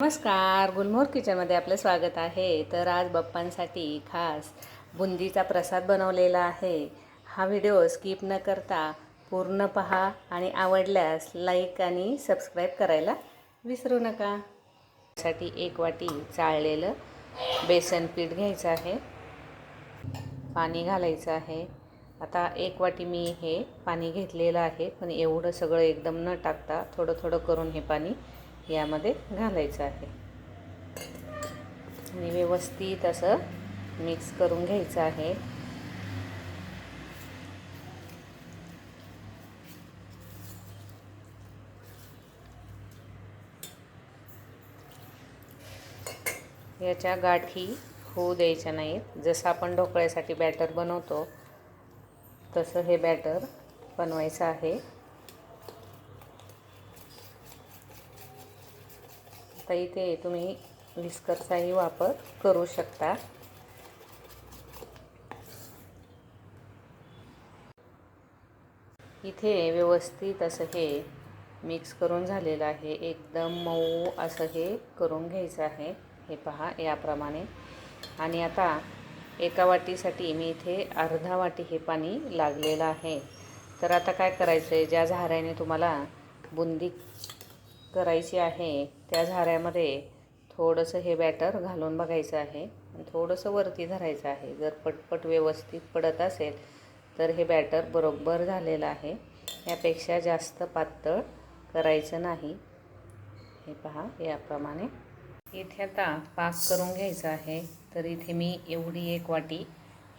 नमस्कार गुलमोहर किचनमध्ये आपलं स्वागत आहे. तर आज बाप्पांसाठी खास बुंदीचा प्रसाद बनवलेला आहे. हा व्हिडिओ स्किप न करता पूर्ण पहा आणि आवडल्यास लाईक आणि सबस्क्राईब करायला विसरू नका. साठी एक वाटी चाळलेलं बेसन पीठ घ्यायचं आहे. पाणी घालायचं आहे. आता एक वाटी मी हे पाणी घेतलेलं आहे पण एवढं सगळं एकदम न टाकता थोडं थोडं करून हे पाणी यामध्ये घालायचं आहे. आणि व्यवस्थित असं मिक्स करून घ्यायचं आहे. याच्या गाठी होऊ द्यायच्या नाहीत. जसं आपण ढोकळ्यासाठी बॅटर बनवतो तसं हे बॅटर बनवायचं आहे. आता इथे तुम्ही विस्करचाही वापर करू शकता. इथे व्यवस्थित असं हे मिक्स करून झालेलं आहे. एकदम मऊ असं हे करून घ्यायचं आहे. हे पहा याप्रमाणे. आणि आता एका वाटीसाठी मी इथे अर्धा वाटी हे पाणी लागलेलं आहे. तर आता काय करायचं आहे ज्या झाऱ्याने तुम्हाला बुंदी करायची आहे त्या झाऱ्यामध्ये थोडंसं हे बॅटर घालून बघायचं आहे. आणि थोडंसं वरती धरायचं आहे. जर पटपट व्यवस्थित पडत असेल तर हे बॅटर बरोबर झालेलं आहे. यापेक्षा जास्त पातळ करायचं नाही. हे पहा याप्रमाणे. इथे आता पाक करून घ्यायचा आहे. तर इथे मी एवढी एक वाटी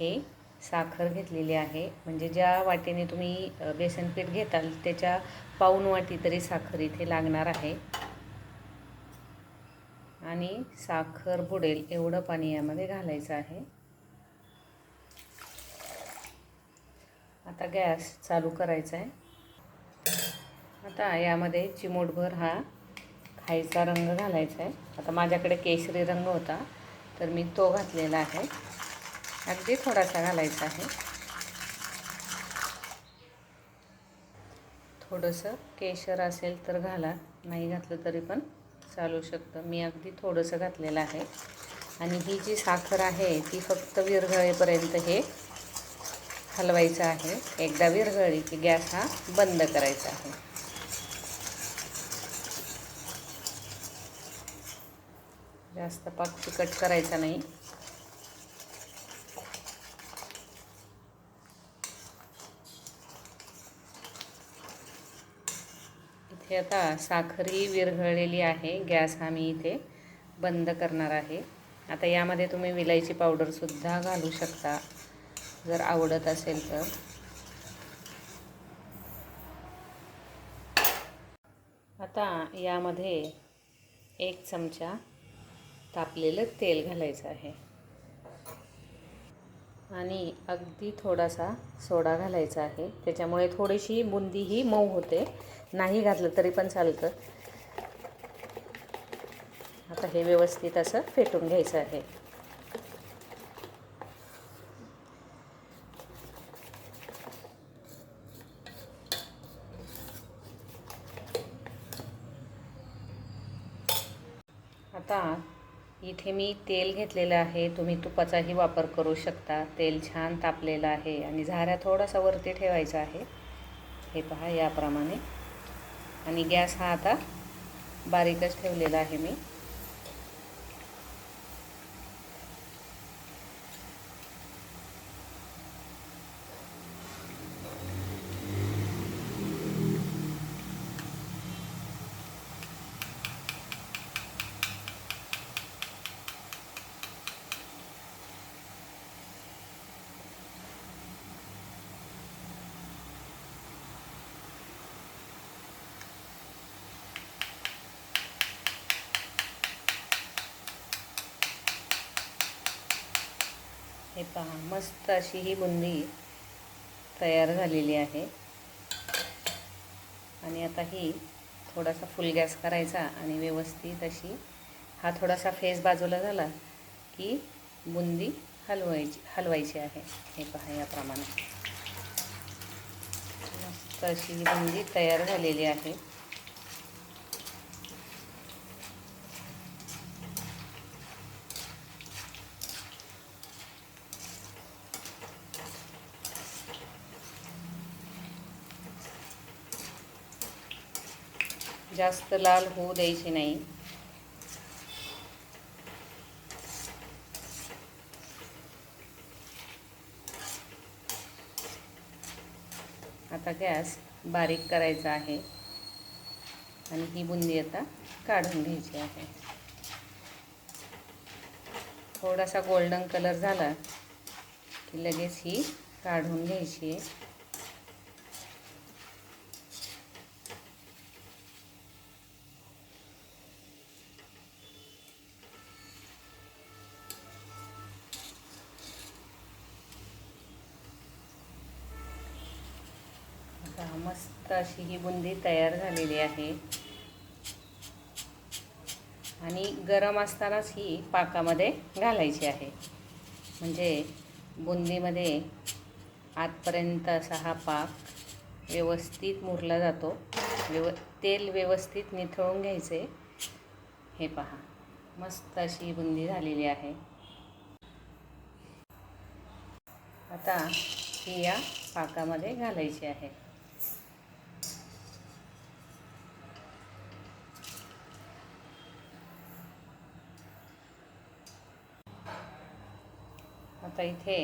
हे साखर घेतलेली आहे. म्हणजे ज्या वाटीने तुम्ही बेसन पीठ घेताल त्याच्या पाऊन वाटी तरी साखर इथे लागणार आहे. आणि साखर बुडेल एवढं पाणी यामध्ये घालायचं आहे. आता गॅस चालू करायचा आहे. आता यामध्ये चिमूटभर हा खायचा रंग घालायचा आहे. आता माझ्याकडे केशरी रंग होता तर मी तो घातलेला आहे. अगदी थोडासा घालायचा आहे. थोडंसं केशर असेल तर घाला नाही घातलं तरी पण चालू शकतं. मी अगदी थोडंसं घातलेलं आहे. आणि ही जी साखर आहे ती फक्त विरघळेपर्यंत हे हलवायचं आहे. एकदा विरघळली की गॅस हा बंद करायचा आहे. जास्त पाक तिखट करायचा नाही. हे आता साखरी विरघळलेली आहे. गॅस हा मी इथे बंद करणार आहे. आता यामध्ये तुम्ही विलायची पावडरसुद्धा घालू शकता जर आवडत असेल तर. आता यामध्ये एक चमचा तापलेलं तेल घालायचं आहे. आणि अगदी थोडासा सोडा घालायचा आहे. त्याच्यामुळे थोडीशी बुंदी ही मऊ होते. नाही घातलं तरी पण चालतं. आता हे व्यवस्थित असं फेटून घ्यायचं आहे. आता इथे मी तेल घेतलेलं आहे. तुम्ही तुपाचाही वापर करू शकता. तेल छान तापलेलं आहे आणि झाऱ्या थोडासा वरती ठेवायचा आहे. हे पहा याप्रमाणे. आणि गॅस हा आता बारीकच ठेवलेला आहे मी. हे पहा मस्त अशी ही बुंदी तयार झालेली आहे. आणि आता ही थोडासा फुल गॅस करायचा आणि व्यवस्थित अशी हा थोडासा फेस बाजूला झाला की बुंदी हलवायची हलवायची आहे. हे पहा याप्रमाणे. मस्त अशी ही बुंदी तयार झालेली आहे. जास्त लाल होऊ द्यायची नाही. आता गॅस बारीक करायचा आहे. आणि ही बुंदी आता काढून घ्यायची आहे. थोडासा गोल्डन कलर झाला की लगेच ही काढून घ्यायची आहे. आता मस्त अशी ही बुंदी तयार झालेली आहे. आणि गरम असतानाच ही पाकामध्ये घालायची आहे. म्हणजे बुंदीमध्ये आतपर्यंत असा हा पाक व्यवस्थित मुरला जातो. व्यव तेल व्यवस्थित निथळून घ्यायचे. हे पहा मस्त अशी ही बुंदी झालेली आहे. आता ही या पाकामध्ये घालायची आहे. आता इथे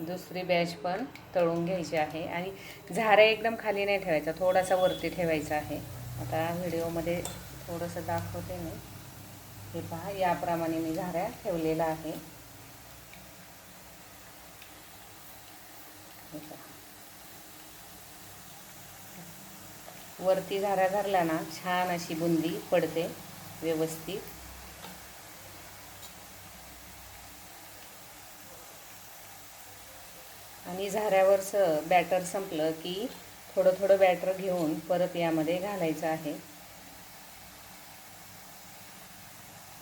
दुसरी बॅच पण तळून घ्यायची आहे. आणि झारा एकदम खाली नाही ठेवायचा थोडासा वरती ठेवायचा आहे. आता व्हिडिओमध्ये थोडंसं दाखवते मी. हे पहा याप्रमाणे मी झाऱ्या ठेवलेला आहे. वरती झारा धरला ना छान अशी बुंदी पडते व्यवस्थित. आणि झाऱ्यावरचं बॅटर संपलं की थोडं थोडं बॅटर घेऊन परत यामध्ये घालायचं आहे.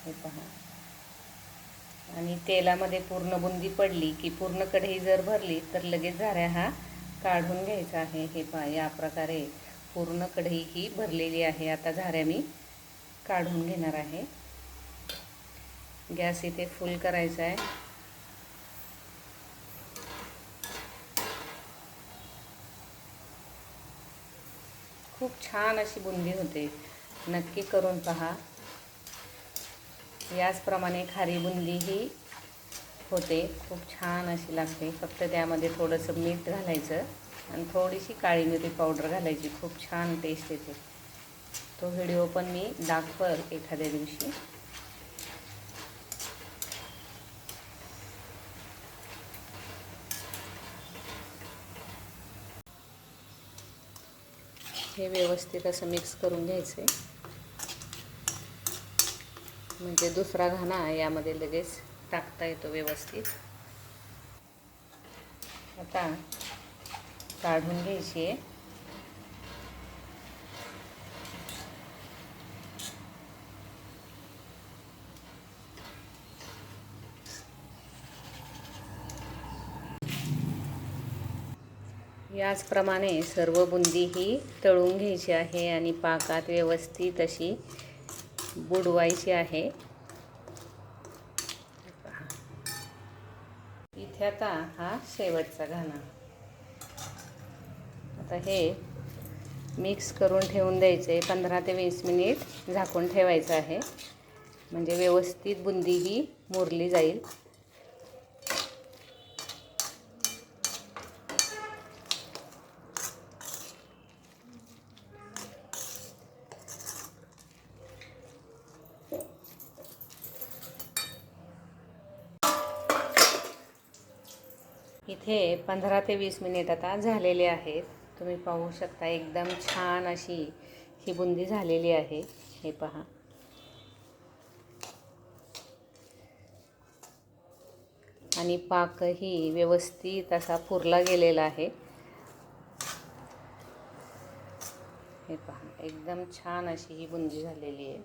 हे पहा. आणि तेलामध्ये पूर्ण बुंदी पडली की पूर्ण कढई जर भरली तर लगेच झाऱ्या हा काढून घ्यायचा आहे. हे पहा या प्रकारे पूर्ण कढई ही भरलेली आहे. आता झाऱ्या मी काढून घेणार आहे. गॅस इथे फुल करायचा आहे. खूप छान अशी बुंदी होते. नक्की करून पहा. याचप्रमाणे खारी बुंदी ही होते. खूप छान अशी लागते. फक्त त्यामध्ये थोडंसं मीठ घालायचं आणि थोडीशी काळी मिरी पावडर घालायची. खूप छान टेस्ट येते. तो व्हिडिओ पण मी दाखवल एखाद्या दिवशी. हे व्यवस्थित असं मिक्स करून घ्यायचं आहे म्हणजे दुसरा घाणा यामध्ये लगेच टाकता येतो व्यवस्थित. आता काढून घ्यायची आहे याचप्रमाणे सर्व बुंदी ही तळून घ्यायची आहे आणि पाकात व्यवस्थित अशी बुडवायची आहे. इथे आता हा शेवटचा घाणा. आता हे मिक्स करून ठेवून द्यायचे. पंधरा ते वीस मिनिट झाकून ठेवायचं आहे. म्हणजे व्यवस्थित बुंदी ही मुरली जाईल. हे पंधरा ते वीस मिनिट आता झालेले आहेत. तुम्ही पाहू शकता एकदम छान अशी ही बुंदी झालेली आहे. हे पहा. आणि पाकही व्यवस्थित असा पुरला गेलेला आहे. हे पहा एकदम छान अशी ही बुंदी झालेली आहे.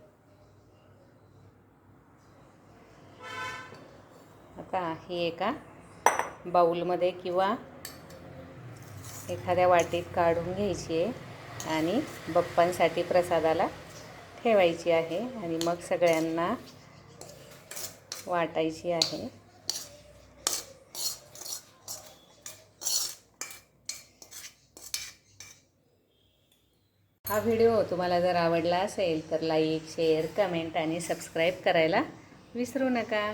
आता ही एका बाऊलमध्ये किंवा एखाद्या वाटीत काढून घ्यायची आहे आणि बप्पांसाठी प्रसादाला ठेवायची आहे आणि मग सगळ्यांना वाटायची आहे. हा व्हिडिओ तुम्हाला जर आवडला असेल तर लाईक शेअर कमेंट आणि सबस्क्राईब करायला विसरू नका.